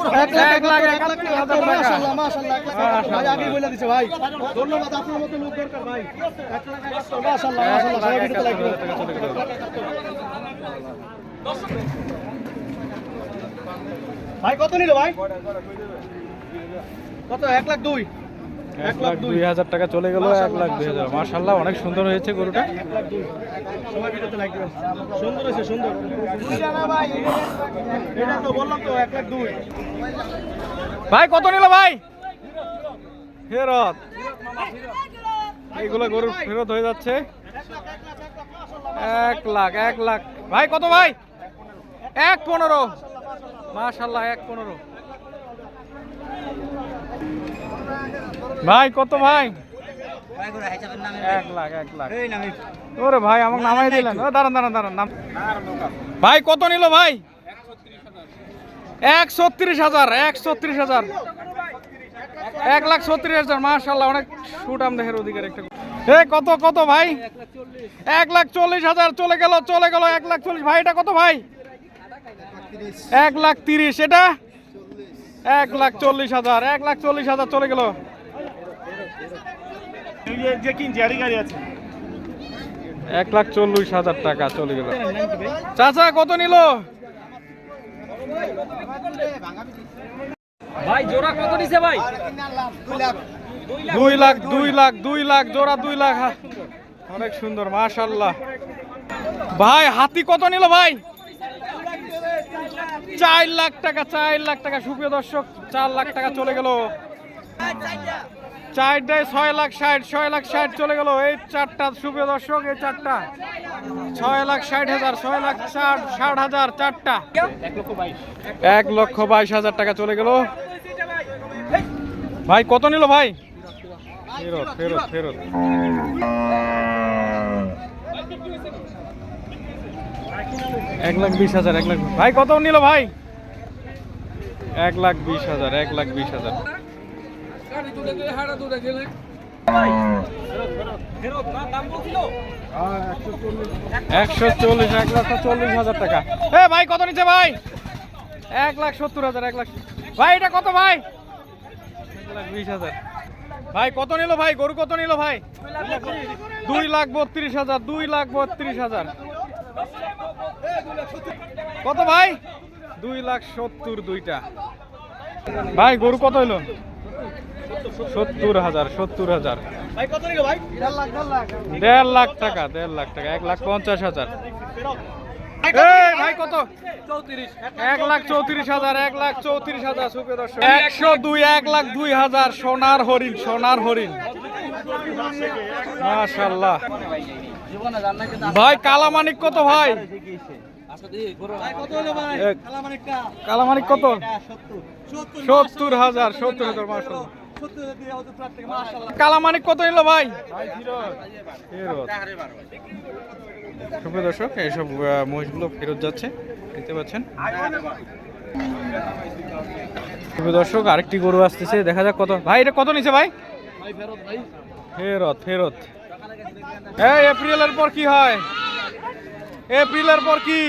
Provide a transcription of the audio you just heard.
এক লাখ এক লাখ একাত্তর হাজার মাশাআল্লাহ মাশাআল্লাহ এক লাখ একাত্তর। ভাই আগে বলে দিছে ভাই। ধন্যবাদ আপনার মতো লোক দরকার ভাই। এক লাখ মাশাআল্লাহ মাশাআল্লাহ সবাই ভিডিওতে লাইক দিবেন। ভাই কত নিল ভাই? কত? এক লাখ দুই। এক লাখ দুই। হাজার টাকা চলে গেল এক লাখ দুই হাজার। মার্শাল্লাহ অনেক সুন্দর হয়েছে গরুটা। সুন্দর হয়েছে সুন্দর। এটা তো বললাম তো এক লাখ দুই। ভাই কত নিল ভাই? ফেরত। এইগুলো গরু ফেরত হয়ে যাচ্ছে। এক লাখ এক লাখ। ভাই কত ভাই? এক পনেরো। মাশাল্লাহ এক পনেরো। ভাই কত ভাই? এক লাখ এক লাখ। ওরে ভাই আমাকে নামাই দিলেন। ও দাঁড়ান দাঁড়ান দাঁড়ান নাম। ভাই কত নিল ভাই? এক ছত্রিশ হাজার এক ছত্রিশ হাজার। এক লাখ ছত্রিশ হাজার মাশাল্লাহ অনেক সুটাম দেখের অধিকার একটা এ কত কত ভাই? এক লাখ চল্লিশ হাজার চলে গেল চলে গেল এক লাখ চল্লিশ। ভাই এটা কত ভাই? এক লাখ তিরিশ এটা? এক লাখ চল্লিশ হাজার এক লাখ চল্লিশ হাজার চলে গেল। এক লাখ চল্লিশ হাজার টাকা চলে গেল। চাচা কত নিল? ভাই জোড়া কত নিছে ভাই? দুই লাখ দুই লাখ দুই লাখ জোড়া দুই লাখ হা- অনেক সুন্দর মাশাল্লাহ ভাই হাতি কত নিল ভাই? চার লাখ টাকা চার লাখ টাকা। সুপ্রিয় দর্শক চার লাখ টাকা চলে গেল। চারটায় ছয় লাখ ষাট, ছয় লাখ ষাট চলে গেল। এই চারটা সুপ্রিয় দর্শক, এই চারটা। ছয় লাখ ষাট হাজার, ছয় লাখ ষাট ষাট হাজার, চারটা। এক লক্ষ বাইশ হাজার টাকা চলে গেল। ভাই, কত নিল ভাই? ফেরত ফেরত ফেরত। এক লাখ বিশ হাজার, এক লাখ ভাই, কত নিল ভাই? এক লাখ বিশ হাজার, এক লাখ বিশ হাজার। একশো চল্লিশ, এক লাখ চল্লিশ হাজার টাকা। এ ভাই, কত নিচ্ছে ভাই? এক লাখ সত্তর হাজার, এক লাখ ভাই, এটা কত ভাই? এক বিশ হাজার ভাই, কত নিল ভাই? গরু কত নিল ভাই? দুই লাখ বত্রিশ হাজার, দুই লাখ বত্রিশ হাজার। কত ভাই? দুই লাখ সত্তর দুইটা। ভাই, গরু কত হইল? সত্তর হাজার সত্তর হাজার। ভাই কত নিল দেড় লাখ টাকা দেড় লাখ টাকা এক লাখ পঞ্চাশ হাজার। ভাই কত এক লাখ চৌত্রিশ হাজার এক লাখ চৌত্রিশ হাজার সুপে দর্শক। একশো দুই এক লাখ দুই হাজার সোনার হরিণ সোনার হরিণ। মাশাল্লাহ ভাই কালামানিক কত ভাই? ভাই কত হলো ভাই? এক। কালামানিকটা? কালামানিক কত? সত্তর। সত্তর। হাজার সত্তর হাজার মাশাল্লাহ কালামানিক কত নিল ভাই? সুপ্রিয় দর্শক এইসব মহিষগুলো ফেরত যাচ্ছে দেখতে পাচ্ছেন। সুপ্রিয় দর্শক আরেকটি গরু আসতেছে দেখা যাক কত। ভাই এটা কত নিছে ভাই? ফেরত ফেরত। এই এপ্রিলের পর কি হয়? এপ্রিলের পর কি?